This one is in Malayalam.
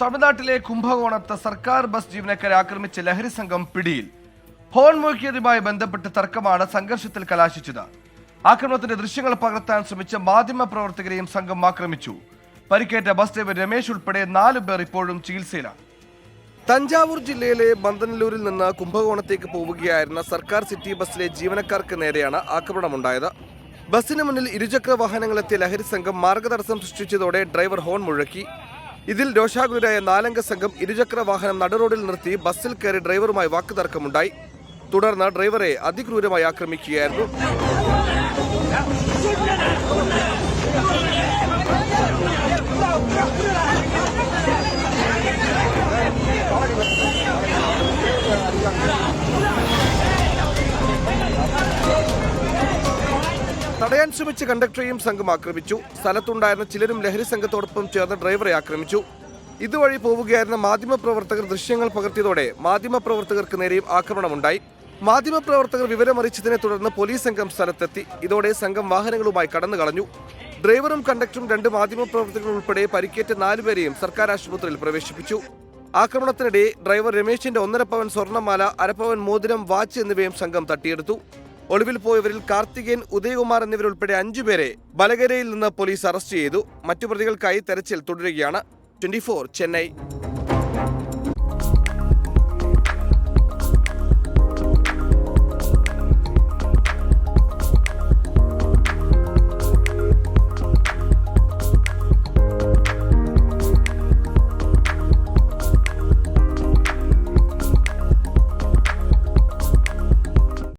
തമിഴ്നാട്ടിലെ കുംഭകോണത്ത് സർക്കാർ ബസ് ജീവനക്കാരെ ആക്രമിച്ച ലഹരി സംഘം പിടിയിൽ. ഹോൺ മുഴുക്കിയതുമായി ബന്ധപ്പെട്ട് തർക്കമാണ് സംഘർഷത്തിൽ കലാശിച്ചത്. ആക്രമണത്തിന്റെ ദൃശ്യങ്ങൾ പകർത്താൻ ശ്രമിച്ച മാധ്യമ പ്രവർത്തകരെയും സംഘം ആക്രമിച്ചു. പരിക്കേറ്റ ബസ് ഡ്രൈവർ രമേശ് ഉൾപ്പെടെ നാലു പേർ ഇപ്പോഴും ചികിത്സയിലാണ്. തഞ്ചാവൂർ ജില്ലയിലെ ബന്തനല്ലൂരിൽ നിന്ന് കുംഭകോണത്തേക്ക് പോവുകയായിരുന്ന സർക്കാർ സിറ്റി ബസ്സിലെ ജീവനക്കാർക്ക് നേരെയാണ് ആക്രമണമുണ്ടായത്. ബസ്സിന് മുന്നിൽ ഇരുചക്ര വാഹനങ്ങളെത്തിയ ലഹരി സംഘം മാർഗതടസ്സം സൃഷ്ടിച്ചതോടെ ഡ്രൈവർ ഹോൺ മുഴക്കി. ഇതിൽ രോഷാകുലരായ നാലംഗ സംഘം ഇരുചക്ര വാഹനം നടുറോഡിൽ നിർത്തി ബസ്സിൽ കയറി ഡ്രൈവറുമായി വാക്കുതർക്കമുണ്ടായി. തുടർന്ന് ഡ്രൈവറെ അതിക്രൂരമായി ആക്രമിക്കുകയായിരുന്നു. തടയാൻ ശ്രമിച്ച കണ്ടക്ടറെയും സംഘം ആക്രമിച്ചു. സ്ഥലത്തുണ്ടായിരുന്ന ചിലരും ലഹരി സംഘത്തോടൊപ്പം ചേർന്ന ഡ്രൈവറെ ആക്രമിച്ചു. ഇതുവഴി പോവുകയായിരുന്ന മാധ്യമപ്രവർത്തകർ ദൃശ്യങ്ങൾ പകർത്തിയതോടെ മാധ്യമപ്രവർത്തകർക്ക് നേരെയും ആക്രമണമുണ്ടായി. മാധ്യമപ്രവർത്തകർ വിവരമറിയിച്ചതിനെ തുടർന്ന് പോലീസ് സംഘം സ്ഥലത്തെത്തി. ഇതോടെ സംഘം വാഹനങ്ങളുമായി കടന്നു കളഞ്ഞു ഡ്രൈവറും കണ്ടക്ടറും രണ്ട് മാധ്യമപ്രവർത്തകരും ഉൾപ്പെടെ പരിക്കേറ്റ നാലുപേരെയും സർക്കാർ ആശുപത്രിയിൽ പ്രവേശിപ്പിച്ചു. ആക്രമണത്തിനിടെ ഡ്രൈവർ രമേശിന്റെ ഒന്നര പവൻ സ്വർണമാല അരപ്പവൻ മോതിരം വാച്ച് എന്നിവയും സംഘം തട്ടിയെടുത്തു. ഒളിവിൽ പോയവരിൽ കാർത്തികേയൻ ഉദയകുമാർ എന്നിവരുൾപ്പെടെ അഞ്ചുപേരെ ബലഗരയിൽ നിന്ന് പോലീസ് അറസ്റ്റ് ചെയ്തു. മറ്റു പ്രതികൾക്കായി തെരച്ചിൽ തുടരുകയാണ്. ട്വന്റി ചെന്നൈ.